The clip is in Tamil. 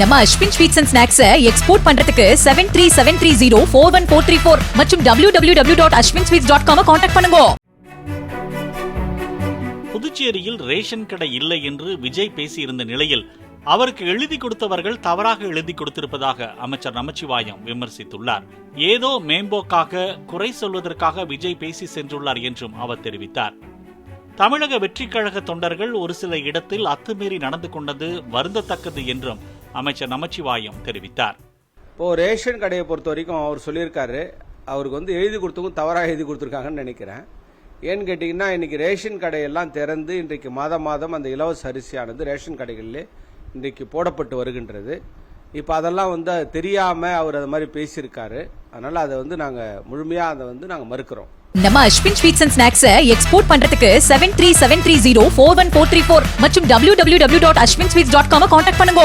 நம்ம Ashwin sweets and snacks export பண்றதுக்கு seven three seven three zero four one four three four மற்றும் W W W dot Ashwin sweets dot com contact பண்ணுங்க. புதுச்சேரியில் ரேஷன் கடை இல்லை என்று விஜய் பேசியிருந்த நிலையில் அவருக்கு எழுதி கொடுத்தவர்கள் தவறாக எழுதி கொடுத்திருப்பதாக அமைச்சர் நமச்சிவாயம் விமர்சித்துள்ளார். ஏதோ மேம்போக்காக குறை சொல்வதற்காக விஜய் பேசி சென்றுள்ளார் என்றும் அவர் தெரிவித்தார். தமிழக வெற்றிக் கழக தொண்டர்கள் ஒரு சில இடத்தில் அத்துமீறி நடந்து கொண்டது வருந்தத்தக்கது என்றும் அமைச்சர் நமச்சிவாயம் தெரிவித்தார். இப்போது ரேஷன் கடையை பொறுத்த வரைக்கும் அவர் சொல்லியிருக்காரு. அவருக்கு வந்து எழுதி கொடுத்தவங்க தவறாக எழுதி கொடுத்துருக்காங்கன்னு நினைக்கிறேன். ஏன்னு கேட்டிங்கன்னா இன்றைக்கி ரேஷன் கடையெல்லாம் திறந்து இன்றைக்கு மாதம் மாதம் அந்த இலவச அரிசியானது ரேஷன் கடைகளிலே இன்றைக்கு போடப்பட்டு வருகின்றது. இப்போ அதெல்லாம் வந்து தெரியாமல் அவர் அது மாதிரி பேசியிருக்காரு. அதனால் அதை வந்து நாங்கள் முழுமையாக அதை வந்து நாங்கள் மறுக்கிறோம். நம்ம Ashwin sweets and snacks export பண்றதுக்கு seven three seven three zero four one four three four மற்றும் W W W dot Ashwin sweets dot com contact பண்ணுங்க.